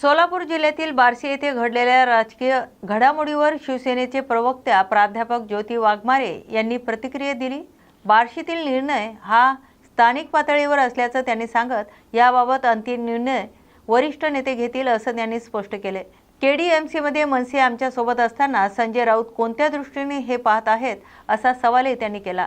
सोलापूर जिल्ह्यातील बार्शी येथे घडलेल्या राजकीय घडामोडीवर शिवसेनेचे प्रवक्त्या प्राध्यापक ज्योती वाघमारे यांनी प्रतिक्रिया दिली. बार्शीतील निर्णय हा स्थानिक पातळीवर असल्याचं त्यांनी सांगत याबाबत अंतिम निर्णय वरिष्ठ नेते घेतील असं त्यांनी स्पष्ट केले. टे डी एम सीमध्ये मनसे आमच्यासोबत असताना संजय राऊत कोणत्या दृष्टीने हे पाहत आहेत असा सवालही त्यांनी केला.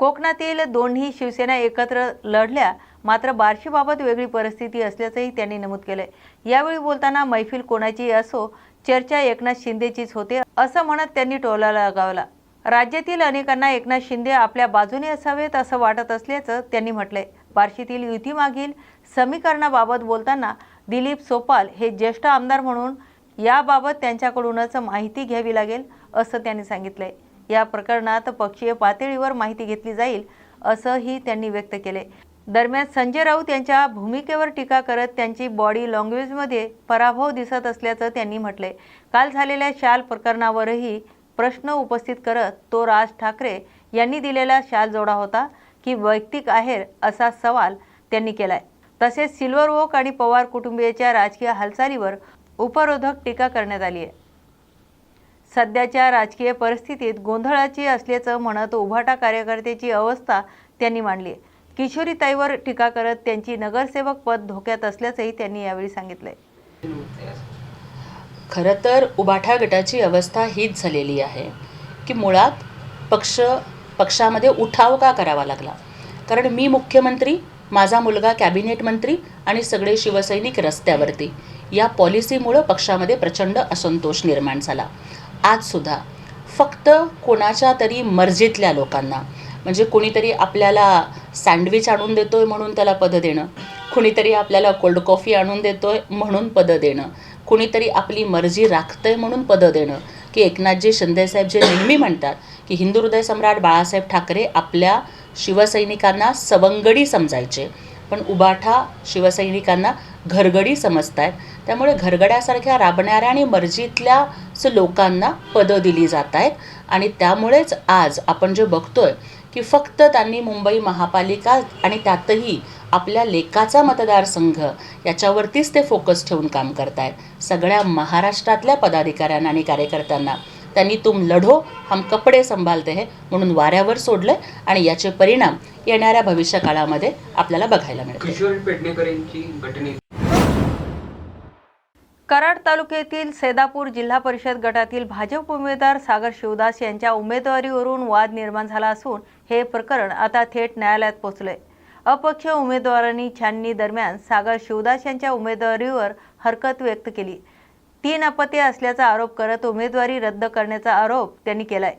कोकणातील दोन्ही शिवसेना एकत्र लढल्या मात्र बार्शीबाबत वेगळी परिस्थिती असल्याचंही त्यांनी नमूद केलंय. यावेळी बोलताना मैफिल कोणाची असो चर्चा एकनाथ शिंदेचीच होते असं म्हणत त्यांनी टोला लगावला. राज्यातील अनेकांना एकनाथ शिंदे आपल्या बाजूने असावेत असं वाटत असल्याचं त्यांनी म्हटलंय. बार्शीतील युतीमागील समीकरणाबाबत बोलताना दिलीप सोपाल हे ज्येष्ठ आमदार म्हणून याबाबत त्यांच्याकडूनच माहिती घ्यावी लागेल असं त्यांनी सांगितलंय. या प्रकरणात पक्षीय पातळीवर माहिती घेतली जाईल असंही त्यांनी व्यक्त केले दरम्यान संजय राऊत यांच्या भूमिकेवर टीका करत त्यांची बॉडी लँग्वेजमध्ये पराभव दिसत असल्याचं त्यांनी म्हटले काल झालेल्या शाल प्रकरणावरही प्रश्न उपस्थित करत तो राज ठाकरे यांनी दिलेला शाल जोडा होता की वैयक्तिक आहे असा सवाल त्यांनी केलाय. तसेच सिल्वर ओक आणि पवार कुटुंबियाच्या राजकीय हालचालीवर उपरोधक टीका करण्यात आली आहे. सध्याच्या राजकीय परिस्थितीत गोंधळाची असल्याचं म्हणत उभाटा कार्यकर्त्याची अवस्था त्यांनी मांडली आहे. किशोरीताईवर टीका करत त्यांची नगरसेवक पद धोक्यात असल्याचंही त्यांनी यावेळी सांगितलंय. खरं तर उबाठा गटाची अवस्था हीच झालेली आहे की मुळात पक्ष पक्षामध्ये उठाव का करावा लागला? कारण मी मुख्यमंत्री माझा मुलगा कॅबिनेट मंत्री आणि सगळे शिवसैनिक रस्त्यावरती. या पॉलिसीमुळं पक्षामध्ये प्रचंड असंतोष निर्माण झाला. आजसुद्धा फक्त कोणाच्या तरी मर्जीतल्या लोकांना म्हणजे कोणीतरी आपल्याला सँडविच आणून देतोय म्हणून त्याला पदं देणं. कुणीतरी आपल्याला कोल्ड कॉफी आणून देतोय म्हणून पदं देणं. कुणीतरी आपली मर्जी राखतंय म्हणून पदं देणं. की एकनाथजी शिंदेसाहेब जे नेहमी म्हणतात की हिंदू हृदय सम्राट बाळासाहेब ठाकरे आपल्या शिवसैनिकांना सवंगडी समजायचे. पण उबाठा शिवसैनिकांना घरगडी समजतायत. त्यामुळे घरगड्यासारख्या राबणाऱ्या आणि मर्जीतल्या लोकांना पदं दिली जात आहेत आणि त्यामुळेच आज आपण जे बघतोय की फक्त त्यांनी मुंबई महापालिका आणि त्यातही आपल्या लेकाचा मतदारसंघ याच्यावरतीच ते फोकस ठेवून काम करतायत. सगळ्या महाराष्ट्रातल्या पदाधिकाऱ्यांना आणि कार्यकर्त्यांना. त्यांनी तुम लढो हम कपडे संभालते हे म्हणून वाऱ्यावर सोडलं आणि याचे परिणाम येणाऱ्या भविष्य काळामध्ये आपल्याला बघायला मिळेल कराड तालुक्यातील सैदापूर जिल्हा परिषद गटातील भाजप उमेदवार सागर शिवदास यांच्या उमेदवारीवरून वाद निर्माण झाला असून हे प्रकरण आता थेट न्यायालयात पोहोचले अपक्ष उमेदवारांनी छाननी दरम्यान सागर शिवदास यांच्या उमेदवारीवर हरकत व्यक्त केली. तीन अपत्य असल्याचा आरोप करत उमेदवारी रद्द करण्याचा आरोप त्यांनी केलाय.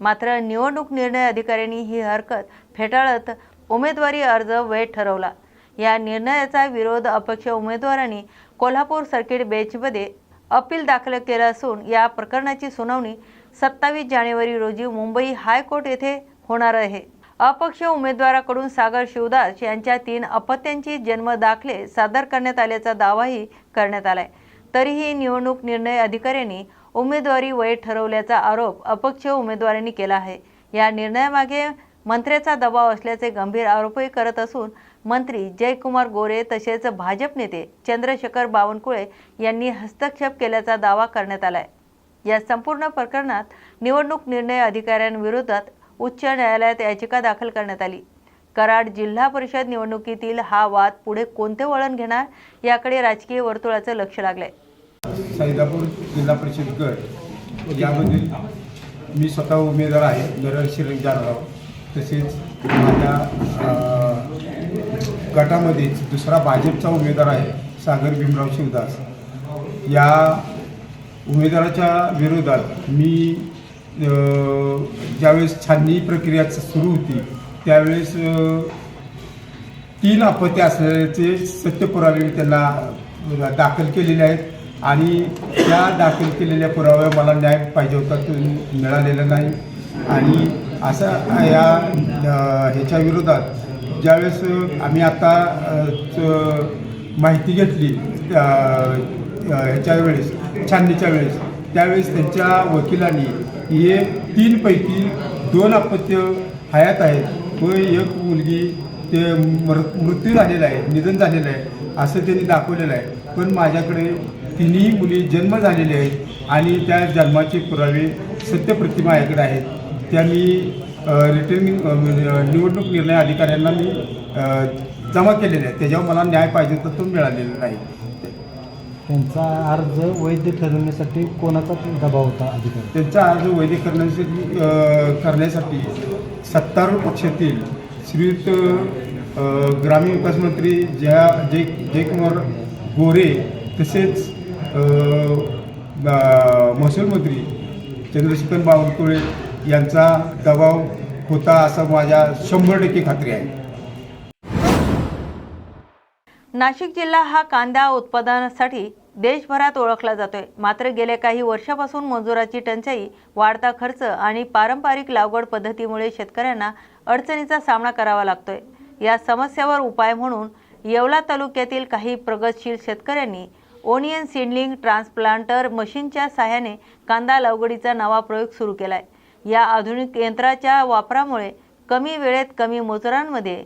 मात्र निवडणूक निर्णय अधिकाऱ्यांनी ही हरकत फेटाळत उमेदवारी अर्ज वैध ठरवला. या निर्णयाचा विरोध अपक्ष उमेदवारांनी कोल्हापूर सर्किट बेंचमध्ये अपील दाखल केलं असून या प्रकरणाची सुनावणी सत्तावीस जानेवारी रोजी मुंबई हायकोर्ट येथे होणार आहे. अपक्ष उमेदवाराकडून सागर शिवदास यांच्या तीन अपत्यांची जन्म दाखले सादर करण्यात आल्याचा दावाही करण्यात आलाय. तरीही निवडणूक निर्णय अधिकाऱ्यांनी उमेदवारी वय ठरवल्याचा आरोप अपक्ष उमेदवारांनी केला आहे. या निर्णयामागे मंत्र्याचा दबाव असल्याचे गंभीर आरोपही करत असून मंत्री जयकुमार गोरे तसेच भाजप नेते चंद्रशेखर बावनकुळे यांनी हस्तक्षेप केल्याचा दावा करण्यात आलाय. या संपूर्ण प्रकरणात निवडणूक निर्णय अधिकाऱ्यांविरोधात उच्च न्यायालयात याचिका दाखल करण्यात आली. कराड जिल्हा परिषद निवडणुकीतील हा वाद पुढे कोणते वळण घेणार याकडे राजकीय वर्तुळाचं लक्ष लागलंय. सैदापूर जिल्हा परिषद गट यामधील मी स्वतः उमेदवार आहे नरहर शिरंग जाधव तसेच माझ्या गटामध्येच दुसरा भाजपचा उमेदवार आहे सागर भीमराव शिवदास. या उमेदवाराच्या विरोधात मी ज्यावेळेस छाननी प्रक्रिया सुरू होती त्यावेळेस तीन अपत्य असल्याचे सत्य पुरावे मी त्यांना दाखल केलेले आहेत आणि त्या दाखल केलेल्या पुराव्या मला न्याय पाहिजे होता तो मिळालेला नाही. आणि असा या ह्याच्या विरोधात ज्यावेळेस आम्ही आता माहिती घेतली ह्याच्या वेळेस छाननीच्या वेळेस त्यावेळेस त्यांच्या वकिलांनी हे तीनपैकी दोन अपत्य हयात आहेत. व एक मुलगी ते मृ मृत्यू झालेला आहे निधन झालेलं आहे असं त्यांनी दाखवलेलं आहे. पण माझ्याकडे तिन्ही मुली जन्म झालेले आहेत आणि त्या जन्माचे पुरावे सत्यप्रतिमा याकडे आहेत. त्या मी रिटर्निंग निवडणूक निर्णय अधिकाऱ्यांना मी जमा केलेले आहेत. त्याच्यावर मला न्याय पाहिजे तर तो मिळालेला नाही. त्यांचा अर्ज वैध ठरवण्यासाठी कोणाचा दबाव होता अधिकारी? त्यांचा अर्ज वैध करण्यासाठी करण्यासाठी सत्तारूढ पक्षातील श्रीयुत ग्रामीण विकास मंत्री जया जय जयकुमार गोरे तसेच महसूल मंत्री चंद्रशेखर बावनकुळे यांचा दबाव होता असं माझ्या शंभर टक्के खात्री आहे. नाशिक जिल्हा हा कांदा उत्पादनासाठी देशभरात ओळखला जातोय. मात्र गेल्या काही वर्षापासून मजुराची टंचाई वाढता खर्च आणि पारंपरिक लागवड पद्धतीमुळे शेतकऱ्यांना अडचणीचा सामना करावा लागतोय. या समस्यावर उपाय म्हणून येवला तालुक्यातील काही प्रगतशील शेतकऱ्यांनी ओनियन सिडलिंग ट्रान्सप्लांटर मशीनच्या साहाय्याने कांदा लागवडीचा नवा प्रयोग सुरू केलाय. या आधुनिक यंत्राच्या वापरामुळे कमी वेळेत कमी मजुरांमध्ये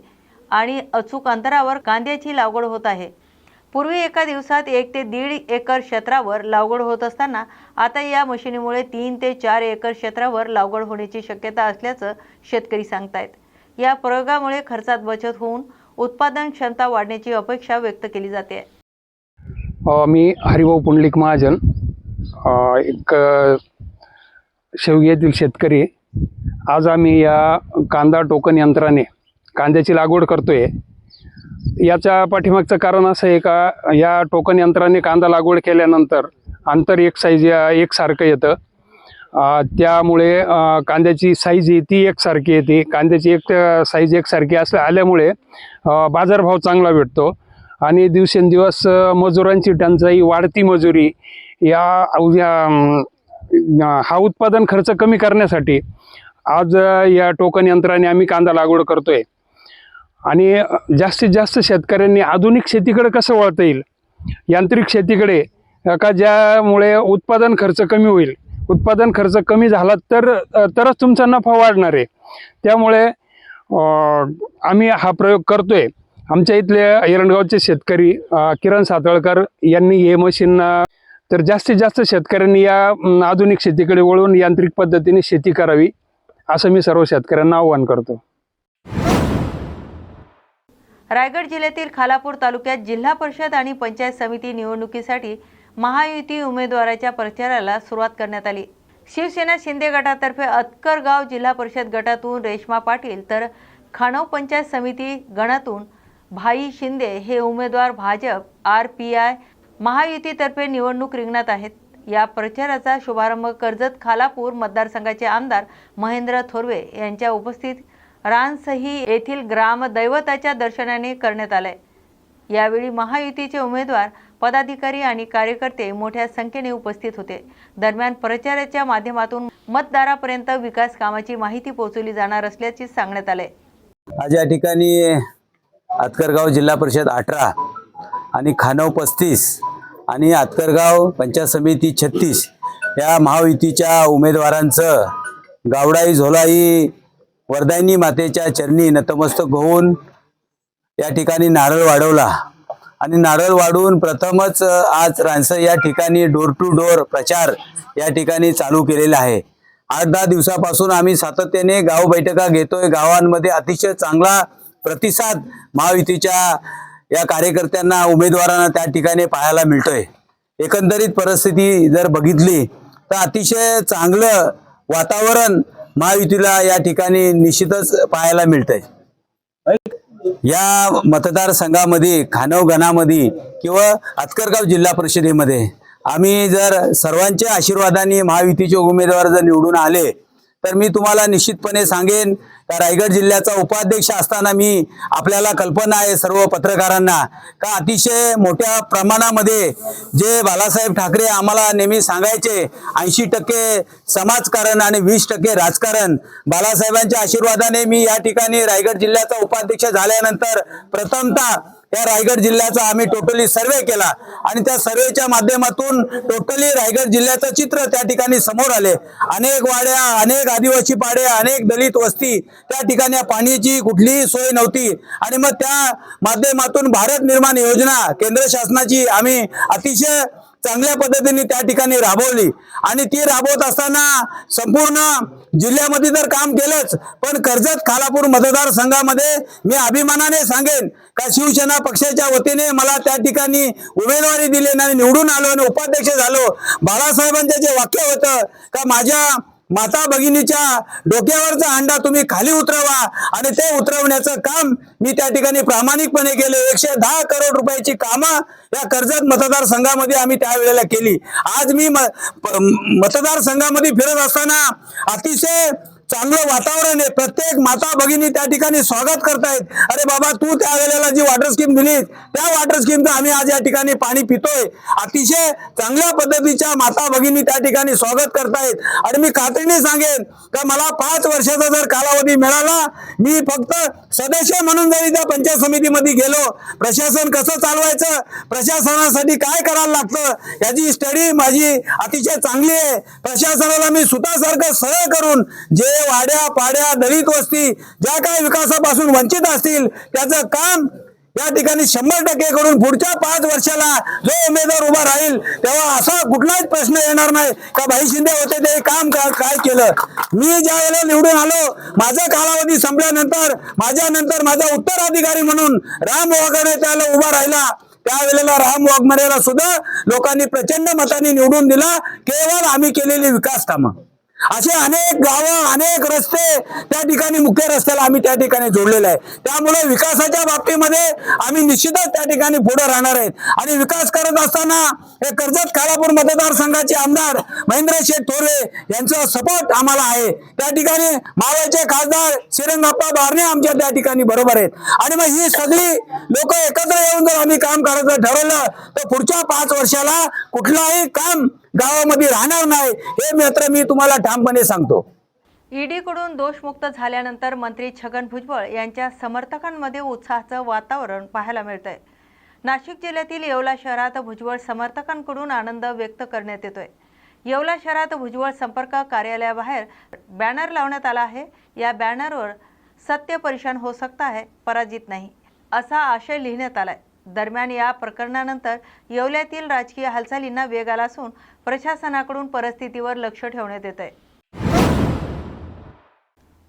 आणि अचूक अंतरावर कांद्याची लागवड होत आहे. पूर्वी एका दिवसात एक ते दीड एकर क्षेत्रावर लागवड होत असताना आता या मशिनीमुळे तीन ते चार एकर क्षेत्रावर लागवड होण्याची शक्यता असल्याचं शेतकरी सांगतायत. या प्रयोगामुळे खर्चात बचत होऊन उत्पादन क्षमता वाढण्याची अपेक्षा व्यक्त केली जाते. मी हरिभाऊ पुंडलिक महाजन. एक शेवग्यातील शेतकरी आज आम्ही या कांदा टोकन यंत्राने कांद्याची लागवड करतोय. याच्या पाठीमागचं कारण असं आहे का या टोकन यंत्राने कांदा लागवड केल्यानंतर अंतर एक साईज या एकसारखं येतं. त्यामुळे कांद्याची साईज आहे ती एकसारखी येते. कांद्याची एक साईज एकसारखी असल्या आल्यामुळे बाजारभाव चांगला भेटतो. आणि दिवसेंदिवस मजुरांची टंचाई वाढती मजुरी या या, हा उत्पादन खर्च कमी करण्यासाठी आज या टोकन यंत्राने आम्ही कांदा लागवड करतोय. आणि जास्तीत जास्त शेतकऱ्यांनी आधुनिक शेतीकडे कसं वळता येईल? यांत्रिक शेतीकडे का ज्यामुळे उत्पादन खर्च कमी होईल? उत्पादन खर्च कमी झाला तर तरच तुमचा नफा वाढणार आहे. त्यामुळे आम्ही हा प्रयोग करतोय. आमच्या इथले एरणगावचे शेतकरी किरण सातळकर यांनी हे मशीन तर जास्तीत जास्त शेतकऱ्यांनी या आधुनिक शेतीकडे वळून यांत्रिक पद्धतीने शेती करावी असं मी सर्व शेतकऱ्यांना आव्हान करतो. रायगड जिल्ह्यातील खालापूर तालुक्यात जिल्हा परिषद आणि पंचायत समिती निवडणुकीसाठी महायुती उमेदवाराच्या प्रचाराला सुरुवात करण्यात आली. शिवसेना शिंदे गटातर्फे अतकरगाव जिल्हा परिषद गटातून रेश्मा पाटील तर खानव पंचायत समिती गणातून भाई शिंदे हे उमेदवार भाजप आर पी आय महायुतीतर्फे निवडणूक रिंगणात आहेत. या प्रचाराचा शुभारंभ कर्जत खालापूर मतदारसंघाचे आमदार महेंद्र थोरवे यांच्या उपस्थित रानसही येथील ग्रामदैवताच्या दर्शनाने करण्यात आलंय. यावेळी महायुतीचे उमेदवार पदाधिकारी आणि कार्यकर्ते मोठ्या संख्येने उपस्थित होते. दरम्यान प्रचाराच्या माध्यमातून मतदारापर्यंत विकास कामाची माहिती पोहोचवली जाणार असल्याचे सांगण्यात आले आज या ठिकाणी आतकरगाव जिल्हा परिषद अठरा आणि खानव पस्तीस आणि आतकरगाव पंचायत समिती छत्तीस या महायुतीच्या उमेदवारांचं गावडाई झोलाई वरदायनी मातेच्या चरणी नतमस्तक होऊन या ठिकाणी नारळ वाढवला. आणि नारळ वाढून प्रथमच आज रानसर या ठिकाणी डोर टू डोर प्रचार या ठिकाणी चालू केलेला आहे. आठ दहा दिवसापासून आम्ही सातत्याने गाव बैठका घेतोय. गावांमध्ये अतिशय चांगला प्रतिसाद महायुतीच्या या कार्यकर्त्यांना उमेदवारांना त्या ठिकाणी पाहायला मिळतोय. एकंदरीत परिस्थिती जर बघितली तर अतिशय चांगलं वातावरण महायुतीला या ठिकाणी निश्चितच पाहायला मिळतंय. या मतदारसंघामध्ये खानव गणामध्ये किंवा अतकरगाव जिल्हा परिषदेमध्ये आम्ही जर सर्वांच्या आशीर्वादाने महायुतीचे उमेदवार जर निवडून आले तर मी तुम्हाला निश्चितपणे सांगेन का रायगड जिल्ह्याचा उपाध्यक्ष असताना मी आपल्याला कल्पना आहे सर्व पत्रकारांना. का अतिशय मोठ्या प्रमाणामध्ये जे बालासाहेब ठाकरे आम्हाला नेहमी सांगायचे ऐंशी टक्के समाजकारण आणि वीस टक्के राजकारण. बालासाहेबांच्या आशीर्वादाने मी या ठिकाणी रायगड जिल्ह्याचा उपाध्यक्ष झाल्यानंतर प्रथमतः या रायगड जिल्ह्याचा आम्ही टोटली सर्वे केला. आणि त्या सर्वेच्या माध्यमातून टोटली रायगड जिल्ह्याचं चित्र त्या ठिकाणी समोर आले. अनेक वाड्या अनेक आदिवासी पाड्या अनेक दलित वस्ती त्या ठिकाणी पाण्याची कुठलीही सोय नव्हती. आणि मग त्या माध्यमातून भारत निर्माण योजना केंद्र शासनाची आम्ही अतिशय चांगल्या पद्धतीने त्या ठिकाणी राबवली. आणि ती राबवत असताना संपूर्ण जिल्ह्यामध्ये तर काम केलंच पण कर्जत खालापूर मतदारसंघामध्ये मी अभिमानाने सांगेन का शिवसेना पक्षाच्या वतीने मला त्या ठिकाणी उमेदवारी दिली आणि निवडून आलो आणि उपाध्यक्ष झालो. बाळासाहेबांचं जे वाक्य होतं का माझ्या माता भगिनीच्या डोक्यावरचा अंडा तुम्ही खाली उतरवा आणि ते उतरवण्याचं काम मी त्या ठिकाणी प्रामाणिकपणे केले. एकशे दहा करोड रुपयाची कामं या कर्जत मतदारसंघामध्ये आम्ही त्यावेळेला केली. आज मी म- प- मतदारसंघामध्ये फिरत असताना अतिशय चांगलं वातावरण आहे. प्रत्येक माता भगिनी त्या ठिकाणी स्वागत करतायत. अरे बाबा तू त्या वेळेला जी वॉटर स्कीम दिली त्या वॉटर स्कीमचं आम्ही आज या ठिकाणी पाणी पितोय. अतिशय चांगल्या पद्धतीच्या माता भगिनी त्या ठिकाणी स्वागत करतायत. आणि मी खात्रीने सांगेन का मला पाच वर्षाचा जर कालावधी मिळाला मी फक्त सदस्य म्हणून जरी त्या पंचायत समितीमध्ये गेलो प्रशासन कसं चालवायचं प्रशासनासाठी काय करायला लागतं याची स्टडी माझी अतिशय चांगली आहे. प्रशासनाला मी सुतासारखं सरळ करून जे वाड्या पाड्या दलित वस्ती ज्या काही विकासापासून वंचित असतील त्याचं काम या ठिकाणी शंभर टक्के करून पुढच्या पाच वर्षाला जो उमेदवार उभा राहील तेव्हा असा कुठलाच प्रश्न येणार नाही का भाई शिंदे होते ते काम काय केलं? मी ज्या वेळेला निवडून आलो माझा कालावधी संपल्यानंतर माझ्यानंतर माझा उत्तराधिकारी म्हणून राम वाघाने त्याला उभा राहिला. त्यावेळेला राम वाघमरेला सुद्धा लोकांनी प्रचंड मताने निवडून दिला. केवळ आम्ही केलेली विकास कामं. असे अनेक गावं अनेक रस्ते त्या ठिकाणी मुख्य रस्त्याला आम्ही त्या ठिकाणी जोडलेले आहे. त्यामुळे विकासाच्या बाबतीमध्ये आम्ही निश्चितच त्या ठिकाणी पुढे राहणार आहेत आणि विकास करत असताना हे कर्जत खालापूर मतदारसंघाचे आमदार महेंद्र शेठ थोरवे यांचा सपोर्ट आम्हाला आहे. त्या ठिकाणी मावळचे खासदार श्रीरंगप्पा बारणे आमच्या त्या ठिकाणी बरोबर आहेत. आणि मग ही सगळी लोक एकत्र येऊन जर आम्ही काम करायचं ठरवलं तर पुढच्या पाच वर्षाला कुठलाही काम गावामध्ये राहणार नाही हे मात्र मी तुम्हाला ठामपणे सांगतो. ईडीकडून दोषमुक्त झाल्यानंतर मंत्री छगन भुजबळ यांच्या समर्थकांमध्ये उत्साहाचं वातावरण पाहायला मिळतंय. नाशिक जिल्ह्यातील येवला शहरात भुजबळ समर्थकांकडून आनंद व्यक्त करण्यात येतोय. येवला शहरात भुजबळ संपर्क कार्यालयाबाहेर बॅनर लावण्यात आला आहे. या बॅनरवर सत्य परेशान हो सकता है पराजित नाही असा आशय लिहिण्यात आलाय. दरम्यान या प्रकरणानंतर येवल्यातील राजकीय हालचालींना वेग आला असून प्रशासनाकडून परिस्थितीवर लक्ष ठेवण्यात येत आहे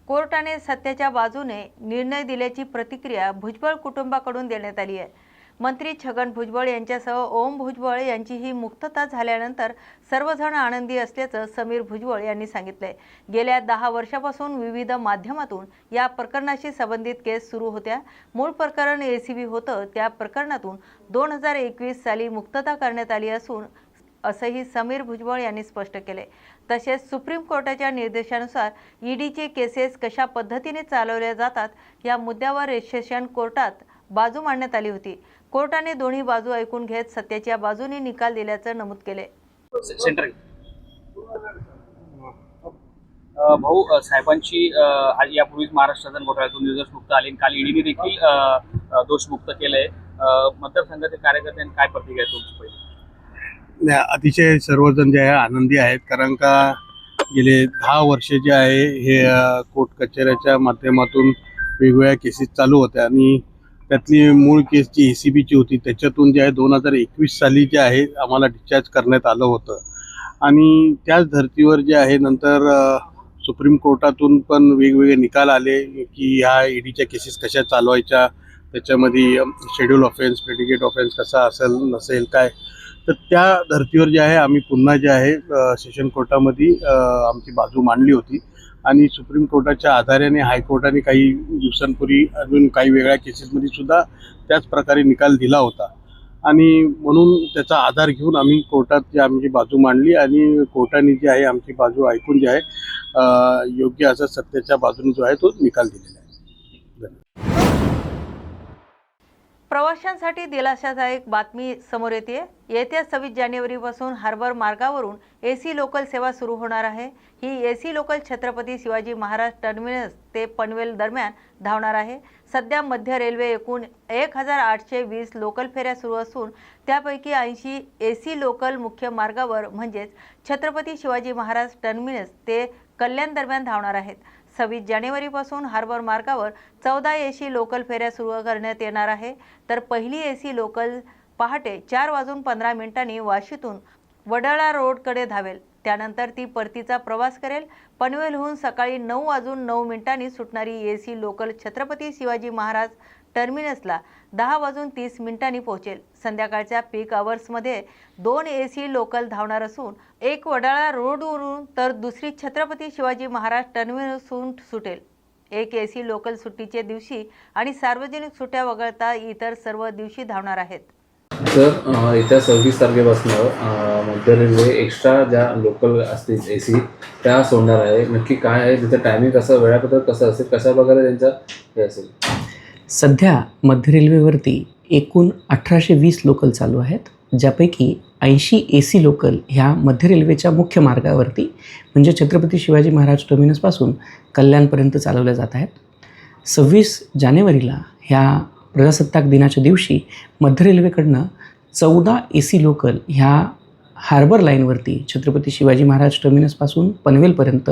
कोर्टाने सत्याच्या बाजूने निर्णय दिल्याची प्रतिक्रिया भुजबळ कुटुंबाकडून देण्यात आली आहे. मंत्री छगन भुजबळ यांच्यासह ओम भुजबळ यांची ही मुक्तता झाल्यानंतर सर्वजण आनंदी असल्याचं समीर भुजबळ यांनी सांगितलंय. गेल्या दहा वर्षापासून विविध माध्यमातून या प्रकरणाशी संबंधित केस सुरू होत्या. मूळ प्रकरण एसीबी होतं. त्या प्रकरणातून दोन हजार एकवीस साली मुक्तता करण्यात आली असून असंही समीर भुजबळ यांनी स्पष्ट केले तसेच सुप्रीम कोर्टाच्या निर्देशानुसार ईडीचे केसेस कशा पद्धतीने चालवल्या जातात या मुद्द्यावर सेशन कोर्टात बाजू मांडण्यात आली होती. कोर्टाने दोन्ही बाजू ऐकून घेत सत्याच्या बाजूने निकाल दिल्याचं नमूद केले सेंटर भाऊ साहेबांची आज यापूर्वीच महाराष्ट्रातून घोटाळ्यातून निर्दोषमुक्त आले काल ईडीने देखील दोषमुक्त केलंय. अ, मतदारसंघातील कार्यकर्त्यांनी काय प्रतिक्रिया आहे तुमची पहिली? नाही, अतिशय सर्वजण जे आहे आनंदी आहेत कारण का गेले दहा वर्ष जे आहे हे कोर्ट कचेऱ्याच्या माध्यमातून वेगवेगळ्या केसेस चालू होत्या आणि त्यातली मूळ केस जी ए सी बीची होती त्याच्यातून जे आहे दोन हजार एकवीस साली जे आहे आम्हाला डिस्चार्ज करण्यात आलं होतं. आणि त्याच धर्तीवर जे आहे नंतर सुप्रीम कोर्टातून पण वेगवेगळे निकाल आले की ह्या ईडीच्या केसेस कशा चालवायच्या त्याच्यामध्ये शेड्यूल ऑफेन्स प्रेडिकेट ऑफेन्स कसा असेल नसेल काय? तर त्या धर्तीवर जे आहे आम्ही पुन्हा जे आहे सेशन कोर्टामध्ये आमची बाजू मांडली होती. आणि सुप्रीम कोर्टाच्या आधाराने हायकोर्टाने काही दिवसांपूर्वी अजून काही वेगळ्या केसेसमध्ये सुद्धा त्याच प्रकारे निकाल दिला होता. आणि म्हणून त्याचा आधार घेऊन आम्ही कोर्टात जी आमची बाजू मांडली आणि कोर्टाने जी आहे आमची बाजू ऐकून जी आहे योग्य असा सत्याच्या बाजूने जो आहे तो निकाल दिलेला आहे. प्रवाशांसाठी दिलाशादायक बातमी समोर येते येत्या सव्वीस जानेवारीपासून हार्बर मार्गावरून ए सी लोकल सेवा सुरू होणार आहे. ही A C local Chhatrapati Shivaji Maharaj terminus ते पनवेल दरम्यान धावणार आहे. सध्या मध्य रेल्वे एकूण एक हजार आठशे वीस लोकल फेऱ्या सुरू असून त्यापैकी ऐंशी ए सी लोकल मुख्य मार्गावर म्हणजेच छत्रपती शिवाजी महाराज टर्मिनस ते कल्याण दरम्यान धावणार आहेत. सव्वीस जानेवारीपासून हार्बर मार्गावर चौदा ए सी लोकल फेऱ्या सुरू करण्यात येणार आहे. तर पहिली ए सी लोकल पहाटे चार वाजून पंधरा मिनिटांनी वाशीतून वडाळा रोडकडे धावेल. त्यानंतर ती परतीचा प्रवास करेल. पनवेलहून सकाळी नऊ वाजून नऊ मिनिटांनी सुटणारी A C local Chhatrapati Shivaji Maharaj टर्मिनसला दहा वाजून तीस मिनिटांनी पोहोचेल. संध्याकाळच्या पीक अवर्समध्ये दोन ए सी लोकल धावणार असून एक वडाळा रोडवरून तर दुसरी छत्रपती शिवाजी महाराज टर्मिनसहून सुटेल. एक ए सी लोकल सुट्टीच्या दिवशी आणि सार्वजनिक सुट्ट्या वगळता इतर सर्व दिवशी धावणार आहेत. सर येत्या सव्वीस तारखेपासून मध्य रेल्वे एक्स्ट्रा ज्या लोकल असतील ए सी त्या सोडणार आहे. नक्की काय आहे? त्याचं टायमिंग कसं वेळापत्रक कसं असेल? कशा प्रकारे त्यांचं हे असेल? सध्या मध्य रेल्वेवरती एकूण अठराशे वीस लोकल चालू आहेत ज्यापैकी ऐंशी ए सी लोकल ह्या मध्य रेल्वेच्या मुख्य मार्गावरती म्हणजे छत्रपती शिवाजी महाराज टर्मिनसपासून कल्याणपर्यंत चालवल्या जात आहेत. सव्वीस जानेवारीला ह्या प्रजासत्ताक दिनाच्या दिवशी मध्य रेल्वेकडनं चौदा ए सी लोकल ह्या हार्बर लाईनवरती छत्रपती शिवाजी महाराज टर्मिनसपासून पनवेलपर्यंत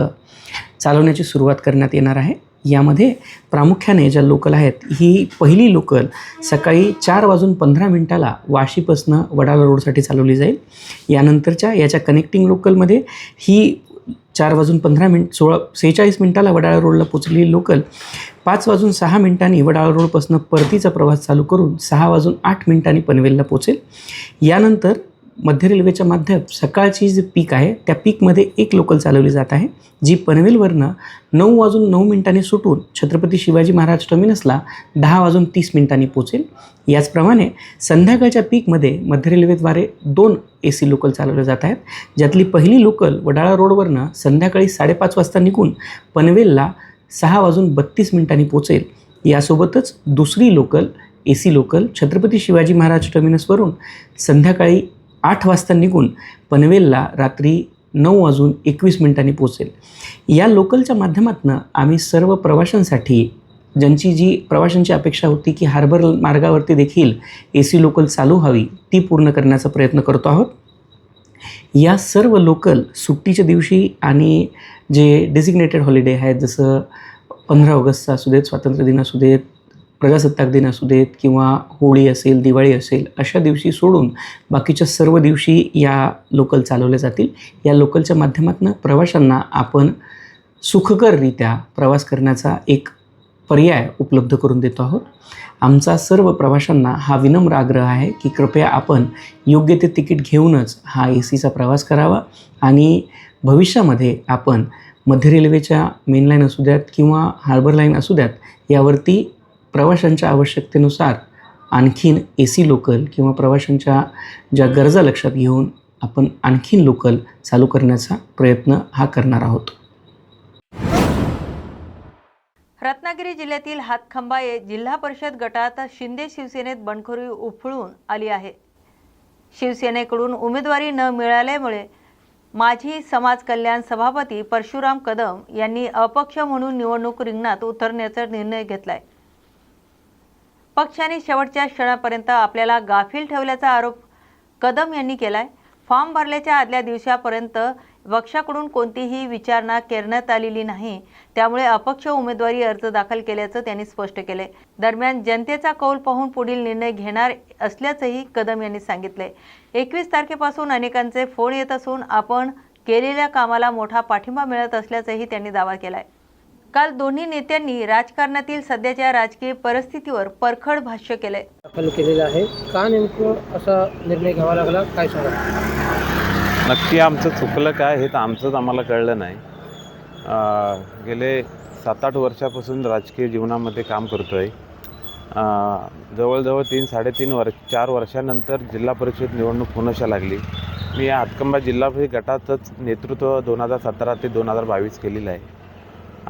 चालवण्याची सुरुवात करण्यात येणार आहे. यामध्ये प्रामुख्याने ज्या लोकल आहेत ही पहिली लोकल सकाळी चार वाजून पंधरा मिनटाला वाशीपासनं वडाला रोडसाठी चालवली जाईल. यानंतरच्या याच्या कनेक्टिंग लोकलमध्ये ही चार वाजून पंधरा मिनिट सोळा सेहेचाळीस मिनटाला वडाळा रोडला पोचलेली लोकल पाच वाजून सहा मिनिटांनी वडाळा रोडपासून परतीचा प्रवास चालू करून सहा वाजून आठ मिनिटांनी पनवेलला पोचेल. यानंतर मध्य रेल्वेच्या माध्यम सकाळची जी पीक आहे त्या पीकमध्ये एक लोकल चालवली जात आहे जी पनवेलवरनं नऊ वाजून नऊ मिनिटांनी सुटून छत्रपती शिवाजी महाराज टर्मिनसला दहा वाजून तीस मिनिटांनी पोचेल याचप्रमाणे संध्याकाळच्या पीकमध्ये मध्य रेल्वेद्वारे दोन ए सी लोकल चालवल्या जात आहेत ज्यातली पहिली लोकल वडाळा रोडवरनं संध्याकाळी साडेपाच वाजता निघून पनवेलला सहा वाजून बत्तीस मिनिटांनी पोचेल यासोबतच दुसरी local A C local Chhatrapati Shivaji Maharaj टर्मिनसवरून संध्याकाळी आठ वाजता निघून पनवेलला रात्री नऊ वाजून एकवीस मिनिटांनी पोचेल या लोकलच्या माध्यमातून आम्ही सर्व प्रवाशांसाठी ज्यांची जी प्रवाशांची अपेक्षा होती की हार्बर मार्गावरती देखील ए सी लोकल चालू व्हावी ती पूर्ण करण्याचा प्रयत्न करतो आहोत. या सर्व लोकल सुट्टीच्या दिवशी आणि जे डेसिग्नेटेड हॉलिडे आहेत जसं पंधरा ऑगस्टचा असू देत स्वातंत्र्य दिन असू देत प्रजासत्ताक दिन असू देत किंवा होळी असेल दिवाळी असेल अशा दिवशी सोडून बाकीच्या सर्व दिवशी या लोकल चालवल्या जातील. या लोकलच्या माध्यमातून प्रवाशांना आपण सुखकररित्या प्रवास करण्याचा एक पर्याय उपलब्ध करून देतो आहोत. आमचा सर्व प्रवाशांना हा विनम्र आग्रह आहे की कृपया आपण योग्य ते तिकीट घेऊनच हा ए सीचा प्रवास करावा आणि भविष्यामध्ये आपण मध्य रेल्वेच्या मेन लाईन असू द्यात किंवा हार्बर लाईन असू द्यात यावरती प्रवाशांच्या आवश्यकतेनुसार आणखीन ए सी लोकल किंवा प्रवाशांच्या ज्या गरजा लक्षात घेऊन आपण आणखीन लोकल चालू करण्याचा प्रयत्न हा करणार आहोत. रत्नागिरी जिल्ह्यातील हातखंबा जिल्हा परिषद गटात शिंदे शिवसेनेत बंडखोरी उफळून आली आहे. शिवसेनेकडून उमेदवारी न मिळाल्यामुळे माजी समाज कल्याण सभापती परशुराम कदम यांनी अपक्ष म्हणून निवडणूक रिंगणात उतरण्याचा निर्णय घेतला आहे पक्षाने शेवटच्या क्षणापर्यंत आपल्याला गाफील ठेवल्याचा आरोप कदम यांनी केलाय. फॉर्म भरल्याच्या आदल्या दिवसापर्यंत पक्षाकडून कोणतीही विचारणा करण्यात आलेली नाही. त्यामुळे अपक्ष उमेदवारी अर्ज दाखल केल्याचं त्यांनी स्पष्ट केले दरम्यान जनतेचा कौल पाहून पुढील निर्णय घेणार असल्याचंही कदम यांनी सांगितले एकवीस तारखेपासून अनेकांचे फोन येत असून आपण केलेल्या कामाला मोठा पाठिंबा मिळत असल्याचंही त्यांनी दावा केला आहे काल दोन्ही नेत्यांनी राजकारणातील सध्याच्या राजकीय परिस्थितीवर परखड भाष्य केलंय. दाखल केलेलं आहे. का नेमकं असा निर्णय घ्यावा लागला? काय सांगा? नक्की आमचं चुकलं काय हे तर आमचंच आम्हाला कळलं नाही. अं, गेले सात आठ वर्षापासून राजकीय जीवनामध्ये काम करतो आहे जवळजवळ तीन साडेतीन वर्ष चार वर्षानंतर जिल्हा परिषद निवडणूक होण्याशा लागली. मी या हातकंबा जिल्हा परिषद गटाचंच नेतृत्व दोन हजार सतरा ते दोन हजार बावीस केलेलं आहे.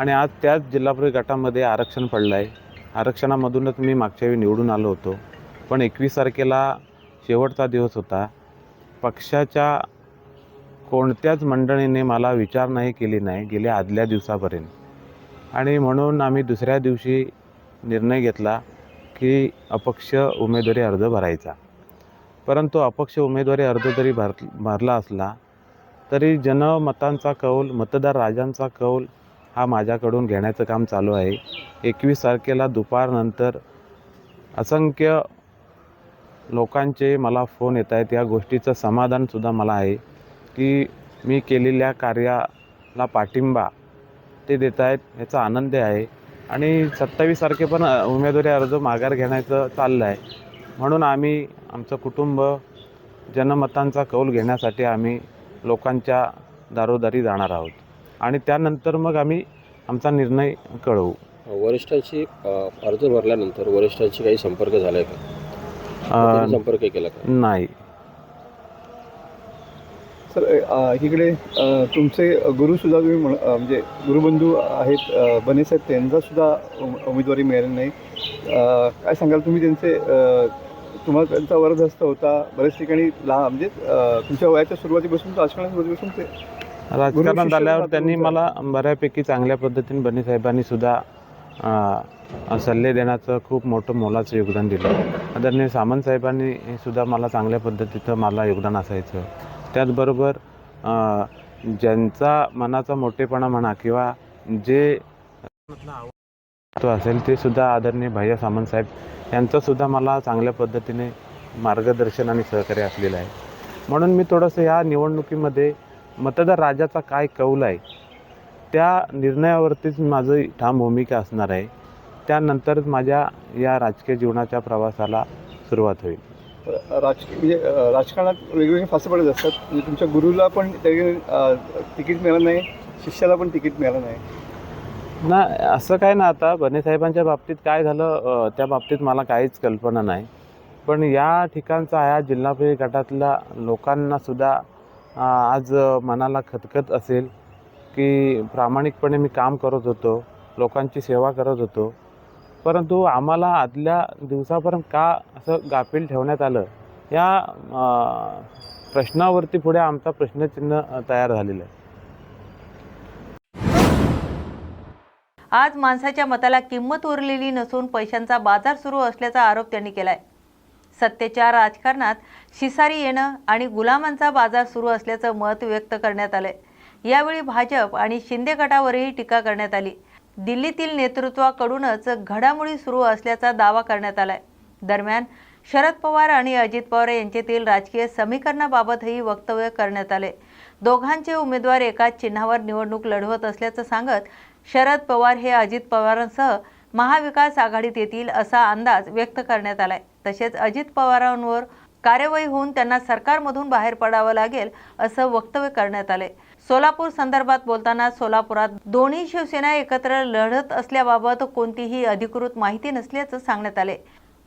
आणि आज त्याच जिल्हा परिषद गटामध्ये आरक्षण पडलं आहे आरक्षणामधूनच मी मागच्या वेळी निवडून आलो होतो. पण एकवीस तारखेला शेवटचा दिवस होता. पक्षाच्या कोणत्याच मंडळीने मला विचार नाही केली नाही गेल्या आदल्या दिवसापर्यंत. आणि म्हणून आम्ही दुसऱ्या दिवशी निर्णय घेतला की अपक्ष उमेदवारी अर्ज भरायचा. परंतु अपक्ष उमेदवारी अर्ज जरी भर भरला असला तरी जनमतांचा कौल मतदार राजांचा कौल हा माझ्याकडून घेण्याचं काम चालू आहे. एकवीस तारखेला दुपारनंतर असंख्य लोकांचे मला फोन येत आहेत. या गोष्टीचं समाधानसुद्धा मला आहे की मी केलेल्या कार्याला पाठिंबा ते देत आहेत याचा आनंद आहे. आणि सत्तावीस तारखे पण उमेदवारी अर्ज माघार घेण्याचं चाललं आहे. म्हणून आम्ही आमचं कुटुंब जनमतांचा कौल घेण्यासाठी आम्ही लोकांच्या दारोदारी जाणार आहोत. आणि त्यानंतर मग आम्ही आमचा निर्णय कळवू. वरिष्ठांशी अर्ज भरल्यानंतर वरिष्ठांशी काही संपर्क झालाय का? संपर्क केला का? नाही. सर इकडे तुमचे गुरुसुद्धा तुम्ही म्हण अ, म्हणजे गुरुबंधू आहेत बने साहेब त्यांचा सुद्धा उम- उमेदवारी मिळाली नाही. काय सांगाल तुम्ही त्यांचे तुम्हाला त्यांचा वरदहस्त होता बऱ्याच ठिकाणी लहान म्हणजे तुमच्या वयाच्या सुरुवातीपासून राजकारणाच्या सुरुवातीपासून ते राजकारणात आल्यावर नातं त्यांनी. मला बऱ्यापैकी चांगल्या पद्धतीने बने साहेबांनी सुद्धा सल्ले देण्याचं खूप मोठं मोलाचं योगदान दिलं आदरणीय सामंत साहेबांनी सुद्धा मला चांगल्या पद्धतीचं मला योगदान असायचं त्याचबरोबर ज्यांचा मनाचा मोठेपणा म्हणा किंवा जे तो असेल ते सुद्धा आदरणीय भैया सामंत साहेब यांचं सुद्धा मला चांगल्या पद्धतीने मार्गदर्शन आणि सहकार्य असलेलं आहे म्हणून मी थोडंसं या निवडणुकीमध्ये मतदार राजाचा काय कौल आहे? त्या निर्णयावरतीच माझं ठाम भूमिका असणार आहे. त्यानंतरच माझ्या या राजकीय जीवनाच्या प्रवासाला सुरुवात होईल. राजकीय म्हणजे राजकारणात वेगवेगळे फासे पडत असतात. म्हणजे तुमच्या गुरुला पण तिकीट मिळालं नाही शिष्याला पण तिकीट मिळालं नाही. ना असं काय ना आता बने साहेबांच्या बाबतीत काय झालं त्या बाबतीत मला काहीच कल्पना नाही. पण या ठिकाणचा या जिल्हा परिषद गटातल्या लोकांना सुद्धा अ, आज मनाला खतखत असेल की प्रामाणिकपणे मी काम करत होतो लोकांची सेवा करत होतो. परंतु आम्हाला आदल्या दिवसापर्यंत का असं गाफील ठेवण्यात आलं? या प्रश्नावरती पुढे आमचा प्रश्नचिन्ह तयार झालेलं आहे. आज माणसाच्या मताला किंमत उरलेली नसून पैशांचा बाजार सुरू असल्याचा आरोप त्यांनी केलाय. सत्तेच्या राजकारणात शिसारी येणं आणि गुलामांचा बाजार सुरू असल्याचं मत व्यक्त करण्यात आलंय. यावेळी भाजप आणि शिंदे गटावरही टीका करण्यात आली. दिल्लीतील नेतृत्वाकडूनच घडामोडी सुरू असल्याचा दावा करण्यात आलाय. दरम्यान शरद पवार आणि अजित पवार यांच्यातील राजकीय समीकरणाबाबतही वक्तव्य करण्यात आले. दोघांचे उमेदवार एकाच चिन्हावर निवडणूक लढवत असल्याचं सांगत शरद पवार हे अजित पवारांसह महाविकास आघाडीत येतील असा अंदाज व्यक्त करण्यात आलाय. तसेच अजित पवारांवर कार्यवाही होऊन त्यांना सरकारमधून बाहेर पडावं लागेल असं वक्तव्य करण्यात आले सोलापूर संदर्भात बोलताना सोलापुरात दोन्ही शिवसेना एकत्र लढत असल्याबाबत कोणतीही अधिकृत माहिती नसल्याचं सांगण्यात आले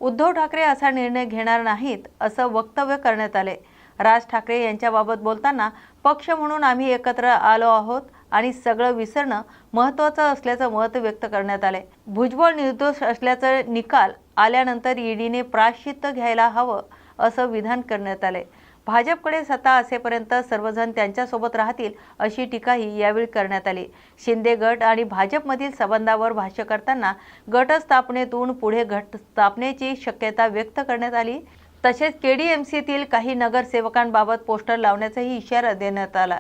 उद्धव ठाकरे असा निर्णय घेणार नाहीत असं वक्तव्य करण्यात आले राज ठाकरे यांच्याबाबत बोलताना पक्ष म्हणून आम्ही एकत्र आलो आहोत आणि सगळं विसरणं महत्त्वाचं असल्याचं मत व्यक्त करण्यात आले भुजबळ निर्दोष असल्याचं निकाल आल्यानंतर ईडीने प्राश्चित्त घ्यायला हवं असं विधान करण्यात आले भाजपकडे सत्ता असेपर्यंत सर्वजण त्यांच्यासोबत राहतील अशी टीकाही यावेळी करण्यात आली. शिंदे गट आणि भाजपमधील संबंधावर भाष्य करताना गट स्थापनेतून पुढे गट स्थापनेची शक्यता व्यक्त करण्यात आली. तसेच केडीएमसीतील काही नगरसेवकांबाबत पोस्टर लावण्याचाही इशारा देण्यात आला.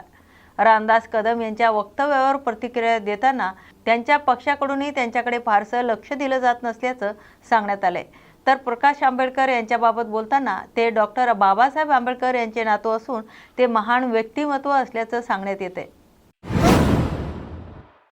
रामदास कदम यांच्या वक्तव्यावर प्रतिक्रिया देताना त्यांच्या पक्षाकडूनही त्यांच्याकडे फारसं लक्ष दिलं जात नसल्याचं सांगण्यात आलंय. तर प्रकाश आंबेडकर यांच्याबाबत बोलताना ते डॉक्टर बाबासाहेब आंबेडकर यांचे नातू असून ते महान व्यक्तिमत्व असल्याचं सांगण्यात येते